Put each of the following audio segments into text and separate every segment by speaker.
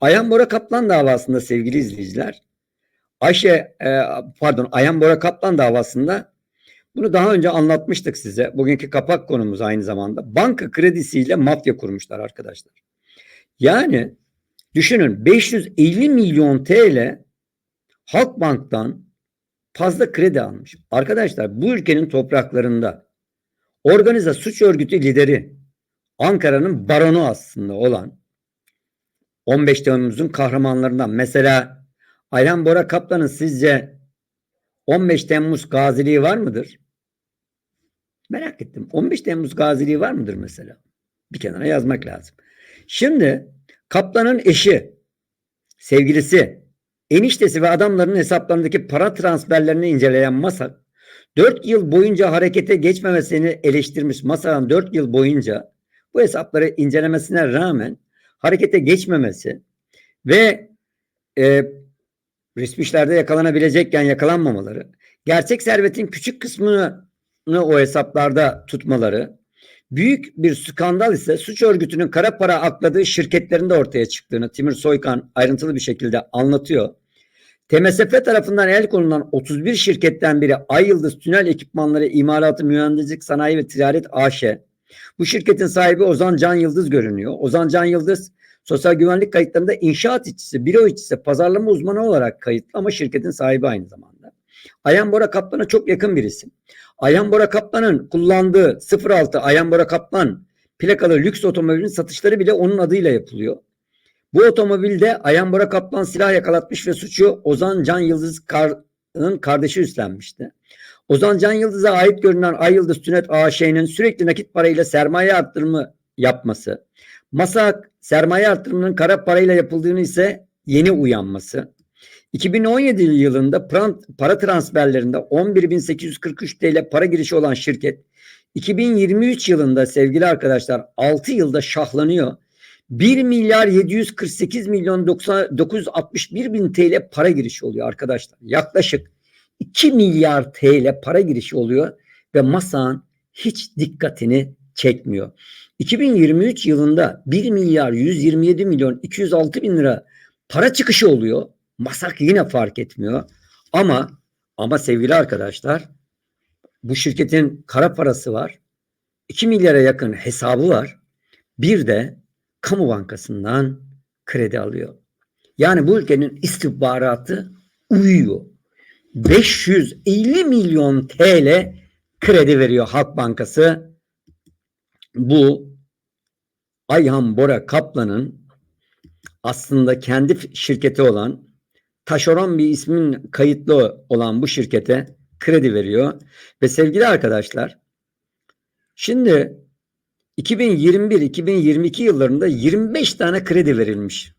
Speaker 1: Ayhan Bora Kaplan davasında sevgili izleyiciler, Ayşe e, pardon Ayhan Bora Kaplan davasında bunu daha önce anlatmıştık size. Bugünkü kapak konumuz aynı zamanda. Banka kredisiyle mafya kurmuşlar arkadaşlar. Yani düşünün 550 milyon TL Halkbank'tan fazla kredi almış. Arkadaşlar bu ülkenin topraklarında organize suç örgütü lideri Ankara'nın baronu aslında olan 15 Temmuz'un kahramanlarından mesela Ayhan Bora Kaplan'ın sizce 15 Temmuz gaziliği var mıdır? Merak ettim. 15 Temmuz gaziliği var mıdır mesela? Bir kenara yazmak lazım. Şimdi Kaplan'ın eşi, sevgilisi, eniştesi ve adamların hesaplarındaki para transferlerini inceleyen Masak 4 yıl boyunca harekete geçmemesini eleştirmiş. Masak'ın 4 yıl boyunca bu hesapları incelemesine rağmen harekete geçmemesi ve e, resmi işlerde yakalanabilecekken yakalanmamaları, gerçek servetin küçük kısmını o hesaplarda tutmaları, büyük bir skandal ise suç örgütünün kara para akladığı şirketlerin de ortaya çıktığını Timur Soykan ayrıntılı bir şekilde anlatıyor. TMSF tarafından el konulan 31 şirketten biri Ay Yıldız Tünel Ekipmanları İmalatı Mühendislik Sanayi ve Ticaret AŞ. Bu şirketin sahibi Ozan Can Yıldız görünüyor. Ozan Can Yıldız sosyal güvenlik kayıtlarında inşaat işçisi, büro işçisi, pazarlama uzmanı olarak kayıtlı ama şirketin sahibi aynı zamanda. Ayhan Bora Kaplan'a çok yakın bir isim. Ayhan Bora Kaplan'ın kullandığı 06 Ayhan Bora Kaplan plakalı lüks otomobilin satışları bile onun adıyla yapılıyor. Bu otomobilde Ayhan Bora Kaplan silah yakalatmış ve suçu Ozan Can Yıldız'ın kardeşi üstlenmişti. Ozan Can Yıldız'a ait görünen Ay Yıldız Tünet AŞ'nin sürekli nakit parayla sermaye arttırımı yapması, Masak sermaye arttırımının kara parayla yapıldığını ise yeni uyanması, 2017 yılında para transferlerinde 11.843 TL para girişi olan şirket 2023 yılında sevgili arkadaşlar 6 yılda şahlanıyor. 1 milyar 748 milyon 961 bin TL para girişi oluyor arkadaşlar. Yaklaşık 2 milyar TL para girişi oluyor ve masan hiç dikkatini çekmiyor. 2023 yılında 1 milyar 127 milyon 206 bin lira para çıkışı oluyor. Masak yine fark etmiyor. Ama ama sevgili arkadaşlar bu şirketin kara parası var. 2 milyara yakın hesabı var. Bir de kamu bankasından kredi alıyor. Yani bu ülkenin istihbaratı uyuyor. 550 milyon TL kredi veriyor Halk Bankası. Bu Ayhan Bora Kaplan'ın aslında kendi şirketi olan taşeron bir ismin kayıtlı olan bu şirkete kredi veriyor. Ve sevgili arkadaşlar şimdi 2021-2022 yıllarında 25 tane kredi verilmiş.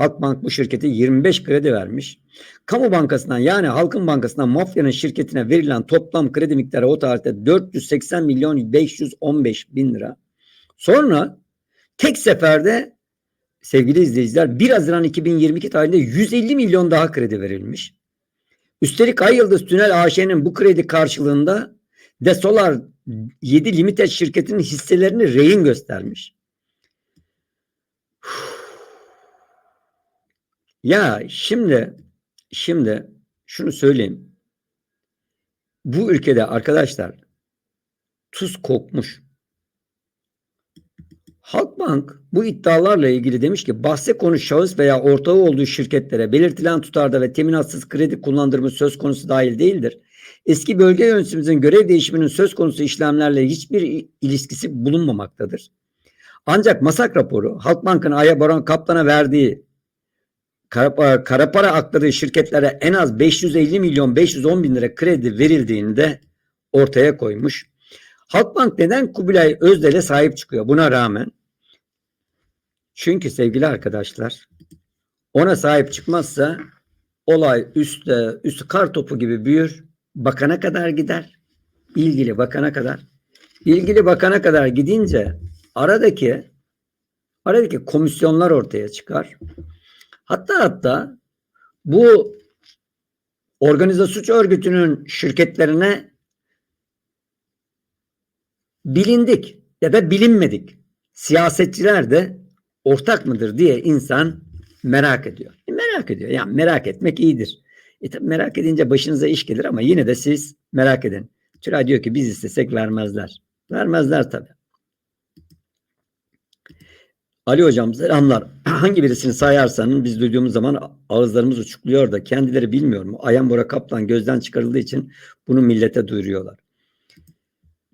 Speaker 1: Halkbank bu şirkete 25 kredi vermiş. Kamu bankasından yani Halkın Bankası'ndan mafyanın şirketine verilen toplam kredi miktarı o tarihte 480 milyon 515 bin lira. Sonra tek seferde sevgili izleyiciler 1 Haziran 2022 tarihinde 150 milyon daha kredi verilmiş. Üstelik Ay Yıldız Tünel AŞ'nin bu kredi karşılığında Desolar 7 Limited şirketinin hisselerini rehin göstermiş. Ya şimdi şimdi şunu söyleyeyim. Bu ülkede arkadaşlar tuz kokmuş. Halkbank bu iddialarla ilgili demiş ki bahse konu şahıs veya ortağı olduğu şirketlere belirtilen tutarda ve teminatsız kredi kullandırma söz konusu dahil değildir. Eski bölge yönetimimizin görev değişiminin söz konusu işlemlerle hiçbir ilişkisi bulunmamaktadır. Ancak Masak raporu Halkbank'ın Aya Baron Kaplan'a verdiği kara, kara para akladığı şirketlere en az 550 milyon 510 bin lira kredi verildiğini de ortaya koymuş. Halkbank neden Kubilay Özdel'e sahip çıkıyor buna rağmen? Çünkü sevgili arkadaşlar ona sahip çıkmazsa olay üstte, üstü kar topu gibi büyür. Bakana kadar gider. ilgili bakana kadar. ilgili bakana kadar gidince aradaki aradaki komisyonlar ortaya çıkar. Hatta hatta bu organize suç örgütünün şirketlerine bilindik ya da bilinmedik siyasetçiler de ortak mıdır diye insan Merak ediyor. E, merak ediyor. Yani merak etmek iyidir. E tabii merak edince başınıza iş gelir ama yine de siz merak edin. Tülay diyor ki biz istesek vermezler. Vermezler tabii. Ali hocam selamlar. Hangi birisini sayarsanın biz duyduğumuz zaman ağızlarımız uçukluyor da kendileri bilmiyor mu? Ayhan Bora Kaplan gözden çıkarıldığı için bunu millete duyuruyorlar.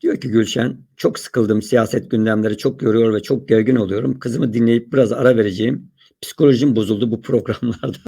Speaker 1: Diyor ki Gülşen, çok sıkıldım siyaset gündemleri çok yoruyor ve çok gergin oluyorum. Kızımı dinleyip biraz ara vereceğim. Psikolojim bozuldu bu programlarda.